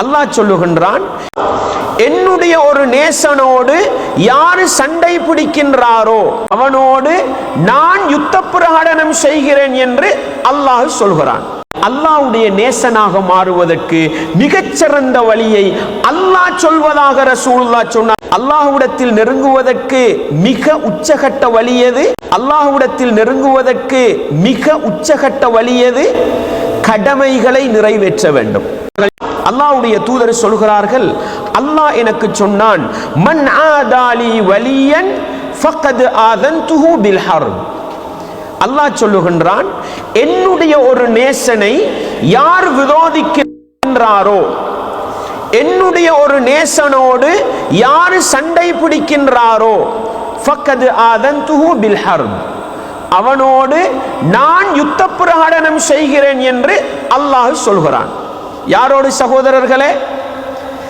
அல்லாஹ் சொல்லுகின்றான் என்னுடைய ஒரு நேசனோடு யாரு சண்டை பிடிக்கின்றாரோ அவனோடு நான் யுத்த பிரகடனம் செய்கிறேன் என்று அல்லாஹ் சொல்கிறான். அல்லாஹ்வுடைய நேசனாக மாறுவதற்கு மிகச்சிறந்த வழியை அல்லாஹ் சொல்வதாக ரசூல்லா சொன்னார். அல்லாஹுடத்தில் நெருங்குவதற்கு மிக உச்சகட்ட வழியது அல்லாஹுடத்தில் நெருங்குவதற்கு மிக உச்சகட்ட வழியது கடமைகளை நிறைவேற்ற வேண்டும். அல்லாவுடைய தூதர் சொல்கிறார்கள் அல்லாஹ் எனக்கு சொன்னான் மன் ஆதாலி வலியன் ஃபக்கது ஆதன்துஹு பில் ஹர்ப் அல்லாஹ் சொல்லுகின்றான் என்னுடைய ஒரு நேசனை யார் விரோதிக்கின்றாரோ என்னுடைய ஒரு நேசனோடு யார் சண்டை பிடிக்கின்றாரோ ஃபக்கது ஆதன்துஹு பில் ஹர்ப் அவனோடு நான் யுத்த பிரகடனம் செய்கிறேன் என்று அல்லாஹ் சொல்கிறான். யாரோடு சகோதரர்களே?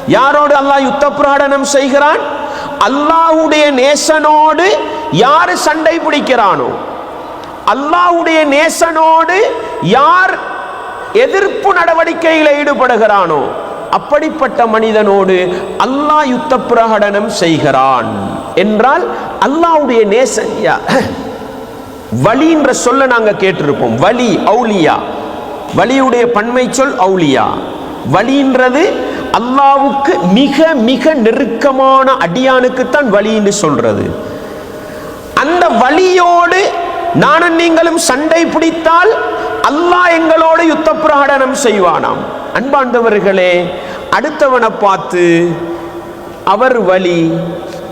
யாரோடு அல்லாஹ் யுத்த பிரகடனம் செய்கிறான்? அல்லாஹ்வுடைய நேசனோடு யார் சண்டை பிடிக்கிறானோ? அல்லாஹுடைய நேசனோடு யார் எதிர்ப்பு நடவடிக்கையில் ஈடுபடுகிறானோ? அப்படிப்பட்ட மனிதனோடு அல்லாஹ் யுத்த பிரகடனம் செய்கிறான். என்றால் அல்லாஹ்வுடைய நேசன் யா- வலின்ற சொல்ல நாங்கள் கேட்டிருப்போம். வலி அவுலியா. வலியுடைய பன்மை சொல் அவுலியா வலின்றது அல்லாவுக்கு மிக மிக நெருக்கமான அடியானுக்குத்தான் வலின்னு சொல்றது. அந்த வலியோடு நானும் நீங்களும் சண்டை பிடித்தால் அல்லாஹ் எங்களோடு யுத்த பிரகடனம் செய்வானாம். அன்பாண்டவர்களே அடுத்தவனை பார்த்து அவர் வலி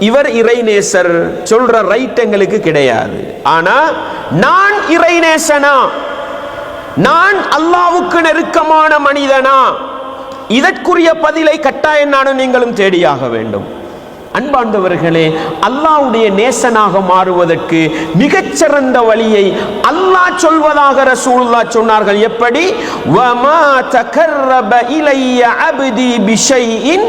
இவர் இறைநேசர் சொல்ற ரைட் எங்களுக்கு கிடையாது. ஆனா நான் இறைநேசனா? நான் அல்லாவுக்கு நெருக்கமான மனிதனா? இதற்குரிய பதிலை கட்டாயம் நானும் நீங்களும் தேடியாக வேண்டும். அன்பாண்டவர்களே அல்லாஹ்வுடைய நேசனாக மாறுவதற்கு மிகச்சிறந்த வழியை அல்லாஹ் சொல்வதாக ரசூலுல்லாஹ் சொன்னார்கள். எப்படி? வமா தகர்ரப இலைய அபதி பிஷைஇன்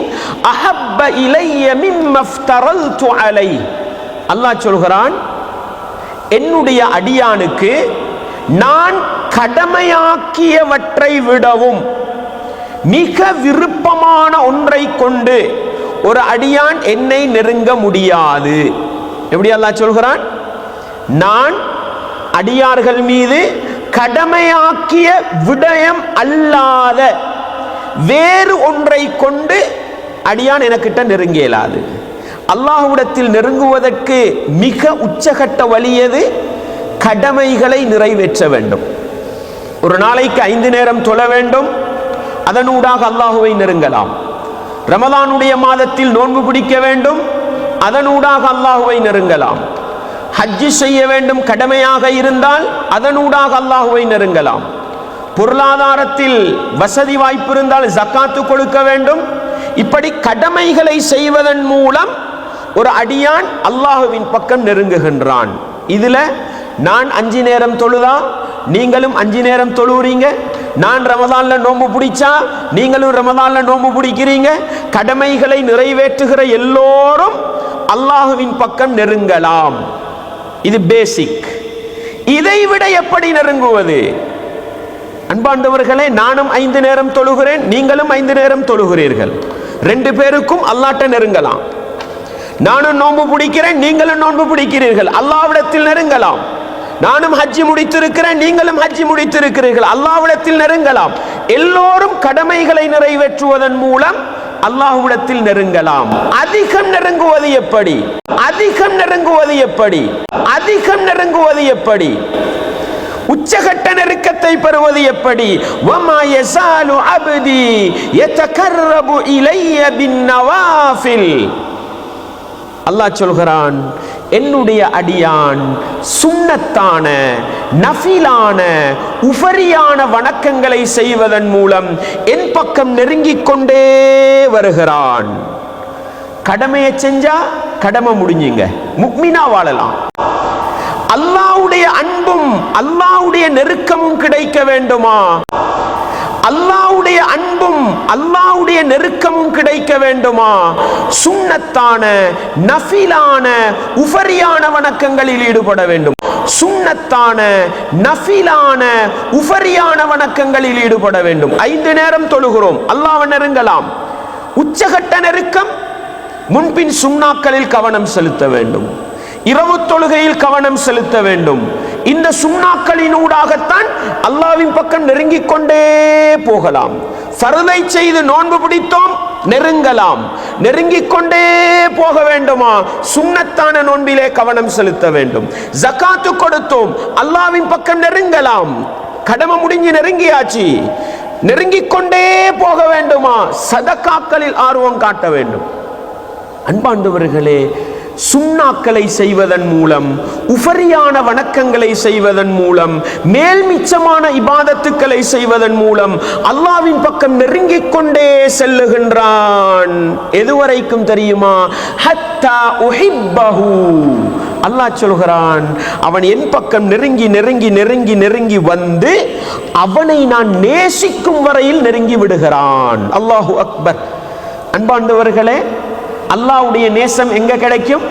அஹப்ப இலைய மிம்ம ஃப்தரல்து அலை அல்லாஹ் சொல்கிறான் என்னுடைய அடியானுக்கு நான் கடமையாக்கியவற்றை விடவும் மிக விருப்பமான ஒன்றை கொண்டு ஒரு அடியான் என்னை நெருங்க முடியாது. எப்படி அல்லா சொல்கிறான்? நான் அடியார்கள் மீது கடமையாக்கிய விடயம் அல்லாத வேறு ஒன்றை கொண்டு அடியான் எனக்கிட்ட நெருங்க இயலாது. அல்லாஹ்விடத்தில் நெருங்குவதற்கு மிக உச்சகட்ட வழியது கடமைகளை நிறைவேற்ற வேண்டும். ஒரு நாளைக்கு ஐந்து நேரம் தொழ வேண்டும். அதனூடாக அல்லாஹுவை நெருங்கலாம். ரமதானுடைய மாதத்தில் நோன்பு பிடிக்க வேண்டும். அதனூடாக அல்லாஹுவை நெருங்கலாம். ஹஜ்ஜி செய்ய வேண்டும் கடமையாக இருந்தால் அதனூடாக அல்லாஹுவை நெருங்கலாம். பொருளாதாரத்தில் வசதி வாய்ப்பு இருந்தால் ஜக்காத்து கொடுக்க வேண்டும். இப்படி கடமைகளை செய்வதன் மூலம் ஒரு அடியான் அல்லாஹுவின் பக்கம் நெருங்குகின்றான். இதுல நான் அஞ்சு நேரம் தொழுதா? நீங்களும் அஞ்சு நேரம் தொழுவுறீங்க. நான் ரமதான்ல நோன்பு பிடிச்சா நீங்களும் ரமதான்ல நோன்பு பிடிக்கிறீங்க. கடமைகளை நிறைவேற்றுகிற எல்லோரும் அல்லாஹுவின் பக்கம் நெருங்கலாம். இது பேசிக் இதை விட எப்படி நெருங்குவது? அன்பாண்டவர்களே நானும் ஐந்து நேரம் தொழுகிறேன் நீங்களும் ஐந்து நேரம் தொழுகிறீர்கள். ரெண்டு பேருக்கும் அல்லாட்ட நெருங்கலாம். நானும் நோன்பு பிடிக்கிறேன் நீங்களும் நோன்பு பிடிக்கிறீர்கள். அல்லாவிடத்தில் நெருங்கலாம். நானும் ஹஜ்ஜி முடித்திருக்கிறேன் நீங்களும் ஹஜ்ஜி முடித்திருக்கிறீர்கள். அல்லாஹ்விடத்தில் நெருங்கலாம். எல்லோரும் கடமைகளை நிறைவேற்றுவதன் மூலம் அல்லாஹ்விடத்தில் நெருங்கலாம். அதிகம் நெருங்குவது எப்படி? அதிகம் நெருங்குவது எப்படி? அதிகம் நெருங்குவது எப்படி? உச்சகட்ட நெருக்கத்தை பெறுவது எப்படி? வமா யஸாலு அப்தி யதகர்ரபு இலைய அல்லாஹ் சொல்கிறான் என்னுடைய அடியான் சுண்ணத்தான நஃபிலான உபரியான வணக்கங்களை செய்வதன் மூலம் என் பக்கம் நெருங்கிக் கொண்டே வருகிறான். கடமையை செஞ்சா கடமை முடிஞ்சுங்க. முக்மினா வாழலாம். அல்லாவுடைய அன்பும் அல்லாவுடைய நெருக்கமும் கிடைக்க வேண்டுமா? அல்லாவுடைய அன்பும் அல்லாவுடைய நெருக்கமும் கிடைக்க வேண்டுமா? சுண்ணத்தான நஃபிலான உபரியான வணக்கங்களில் ஈடுபட வேண்டும். சுண்ணத்தான நஃபிலான உபரியான வணக்கங்களில் ஈடுபட வேண்டும். ஐந்து நேரம் தொழுகிறோம். அல்லாவை நெருங்கலாம். உச்சகட்ட நெருக்கம் முன்பின் சுண்ணாக்களில் கவனம் செலுத்த வேண்டும். இரவு தொழுகையில் கவனம் செலுத்த வேண்டும். இந்த சுண்ணாக்களினூடாகத்தான் அல்லாவின் பக்கம் நெருங்கிக் கொண்டே போகலாம். ஃபர்தை செய்து நோன்பு பிடித்தோம் நெருங்கலாம். நெருங்கிக் கொண்டே போக வேண்டுமா? சுண்ணத்தான நோன்பிலே கவனம் செலுத்த வேண்டும். ஜக்காத்து கொடுத்தோம் அல்லாவின் பக்கம் நெருங்கலாம். கடமை முடிஞ்சு நெருங்கியாச்சு. நெருங்கிக் கொண்டே போக வேண்டுமா? சதக்காக்களில் ஆர்வம் காட்ட வேண்டும். அன்பாண்டவர்களே சுண்ணாக்களை செய்வதன் மூலம் உபரியான வணக்கங்களை செய்வதன் மூலம் மேல் மிச்சமான இபாதத்துக்களை செய்வதன் மூலம் அல்லாவின் பக்கம் நெருங்கிக் கொண்டே செல்லுகின்றான். எதுவரைக்கும் தெரியுமா? ஹத்தா உஹிப்பஹு. அல்லாஹ் சொல்கிறான் அவன் என் பக்கம் நெருங்கி நெருங்கி நெருங்கி நெருங்கி வந்து அவனை நான் நேசிக்கும் வரையில் நெருங்கி விடுகிறான். அல்லாஹு அக்பர். அன்பாண்டவர்களே அல்லாஹ்வுடைய நேசம் எங்க கிடைக்கும்?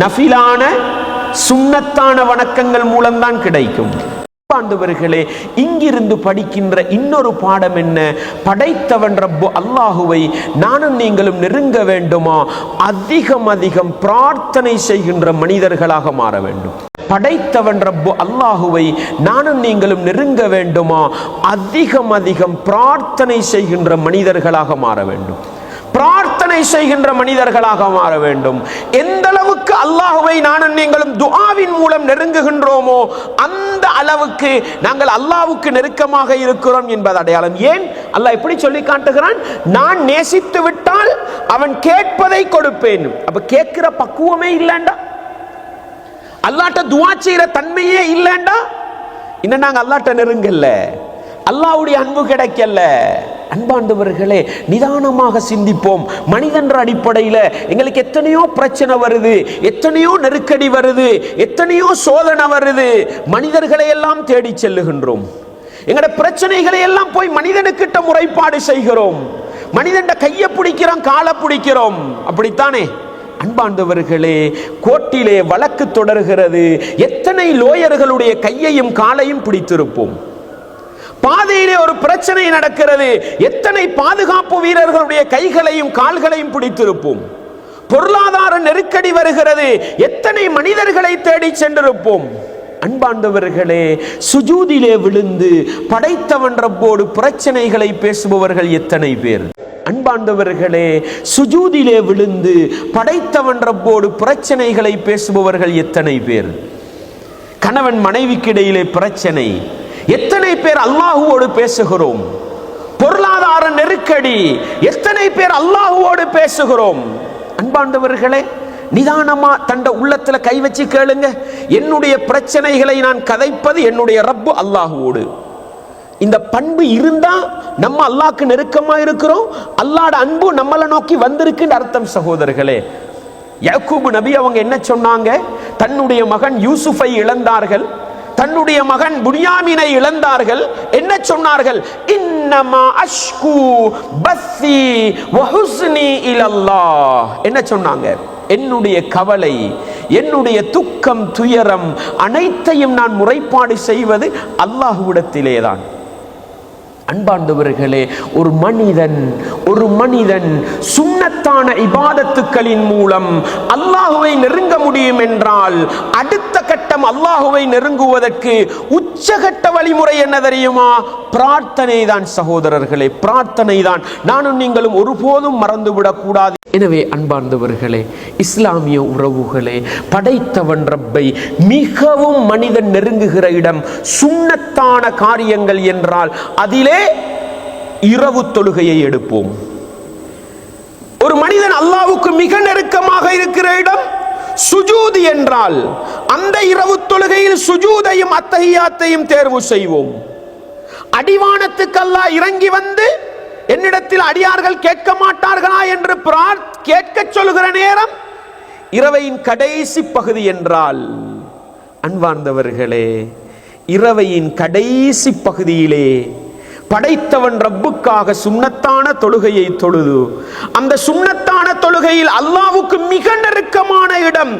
நஃபிலான சுண்ணத்தான வணக்கங்கள் மூலம்தான் கிடைக்கும். ஆண்டவர்களே இங்கிருந்து படிக்கின்ற இன்னொரு பாடம் என்ன? படைத்தவன் ரப்பு அல்லாஹுவை நானும் நீங்களும் நெருங்க வேண்டுமா? அதிகம் அதிகம் பிரார்த்தனை செய்கின்ற மனிதர்களாக மாற வேண்டும். படைத்தவன் ரப்பு அல்லாஹுவை நானும் நீங்களும் நெருங்க வேண்டுமா? அதிகம் அதிகம் பிரார்த்தனை செய்கின்ற மனிதர்களாக மாற வேண்டும். பிரார்த்தனை செய்கின்ற மனிதர்களாக மாற வேண்டும். எந்த அளவுக்கு அல்லாஹுவை நானும் நீங்களும் துஆவின் மூலம் நெருங்குகின்றோமோ அந்த அளவுக்கு நாங்கள் அல்லாஹ்வுக்கு நெருக்கமாக இருக்கிறோம் என்பது அடையாளம். ஏன்? அல்லாஹ் எப்படி சொல்லி காட்டுகிறான் நான் நேசித்து விட்டால் அவன் கேட்பதை கொடுப்பேன். அப்ப கேட்கிற பக்குவமே இல்லைண்டா? அல்லாட்ட துவா செய்கிற தன்மையே இல்லைண்டா? இன்னும் நாங்கள் அல்லாட்ட நெருங்கல்ல அல்லாஹ்வுடைய அன்பு கிடைக்கல. அன்பாண்டவர்களே நிதானமாக சிந்திப்போம். மனிதன்ற அடிப்படையில் எங்களுக்கு எத்தனையோ பிரச்சனை வருது எத்தனையோ நெருக்கடி வருது எத்தனையோ சோதனை வருது. மனிதர்களை எல்லாம் தேடி செல்லுகின்றோம். எங்களோட பிரச்சனைகளை எல்லாம் போய் மனிதனுக்கிட்ட முறைப்பாடு செய்கிறோம். மனிதன் கையை பிடிக்கிறோம் காலை பிடிக்கிறோம். அப்படித்தானே? அன்பாண்டவர்களே கோர்ட்டிலே வழக்கு தொடர்கிறது. எத்தனை லோயர்களுடைய கையையும் காலையும் பிடித்திருப்போம். பாதையிலே ஒரு பிரச்சனை நடக்கிறது. எத்தனை பாதுகாப்பு வீரர்களுடைய கைகளையும் கால்களையும் பிடித்திருப்போம். பொருளாதார நெருக்கடி வருகிறது. எத்தனை மனிதர்களை தேடி சென்றிருப்போம். அன்பாண்டவர்களே சுஜூதிலே விழுந்து படைத்தவன் ரப்போடு பிரச்சனைகளை பேசுபவர்கள் எத்தனை பேர்? அன்பாண்டவர்களே சுஜூதிலே விழுந்து படைத்தவன் ரப்போடு பிரச்சனைகளை பேசுபவர்கள் எத்தனை பேர்? கணவன் மனைவிக்கு இடையிலே பிரச்சனை. எத்தனை பேர் அல்லாஹுவோடு பேசுகிறோம்? பொருளாதார நெருக்கடி எத்தனை பேர் அல்லாஹுவோடு பேசுகிறோம்? அன்பாண்டவர்களே நிதானமா தண்ட உள்ளத்துல கை வச்சு கேளுங்க. என்னுடைய பிரச்சனைகளை நான் கதைப்பது என்னுடைய ரப்பு அல்லாஹுவோடு. இந்த பண்பு இருந்தா நம்ம அல்லாஹ்க்கு நெருக்கமா இருக்கிறோம். அல்லாட அன்பு நம்மளை நோக்கி வந்திருக்குன்னு அர்த்தம் சகோதரர்களே. யாக்கூபு நபி அவங்க என்ன சொன்னாங்க? தன்னுடைய மகன் யூசுஃபை இழந்தார்கள். தன்னுடைய மகன் புனியாமினை இழந்தார்கள். என்ன சொன்னார்கள்? இன்னமா அஷ்கு பஸ்ஸி வஹுஸ்னி இலல்லா என்ன சொன்னாங்க? என்னுடைய கவலை என்னுடைய துக்கம் துயரம் அனைத்தையும் நான் முறைப்பாடு செய்வது அல்லாஹுவிடத்திலேதான். அன்பாண்டவர்களே ஒரு மனிதன் ஒரு மனிதன் சுண்ணத்தான இபாதத்துக்களின் மூலம் அல்லாஹுவை நெருங்க முடியும் என்றால் அடுத்த கட்டம் அல்லாஹுவை நெருங்குவதற்கு உச்சகட்ட வழிமுறை என்ன தெரியுமா? பிரார்த்தனை தான் சகோதரர்களே பிரார்த்தனை தான் நானும் நீங்களும் ஒருபோதும் மறந்துவிடக்கூடாது எனவே அன்பார்ந்தவர்களே இஸ்லாமிய உறவுகளே படைத்தவன் ரப்பை மிகவும் மனிதன் நெருங்குகிற இடம் சுண்ணத்தான காரியங்கள் என்றால் அதிலே இரவு தொழுகையை எடுப்போம். ஒரு மனிதன் அல்லாவுக்கு மிக நெருக்கமாக இருக்கிற இடம் சுஜூது என்றால் அந்த இரவு தொழுகையில் சுஜூதையும் அத்தகையாத்தையும் தேர்வு செய்வோம். அடிவானத்துக்கெல்லாம் இறங்கி வந்து என்னிடத்தில் அடியார்கள் கேட்க மாட்டார்களா என்று பிரார் கேட்க சொல்கிற நேரம் இரவையின் கடைசி பகுதி என்றால் அன்பார்ந்தவர்களே இரவையின் கடைசி பகுதியிலே படைத்தவன் ரப்புக்காக சுண்ணத்தான தொழுகையை தொழுது. அந்த சுண்ணத்தான தொழுகையில் அல்லாவுக்கு மிக நெருக்கமான இடம்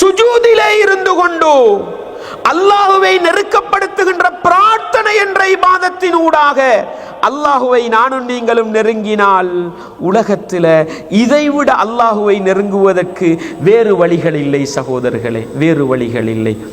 சுஜூதிலே இருந்து கொண்டு அல்லாஹுவை நெருக்கப்படுத்துகின்ற பிரார்த்தனை என்ற இபாதத்தின் ஊடாக அல்லாஹுவை நானும் நீங்களும் நெருங்கினால் உலகத்தில் இதைவிட அல்லாஹுவை நெருங்குவதற்கு வேறு வழிகள் இல்லை சகோதரர்களே வேறு வழிகள் இல்லை.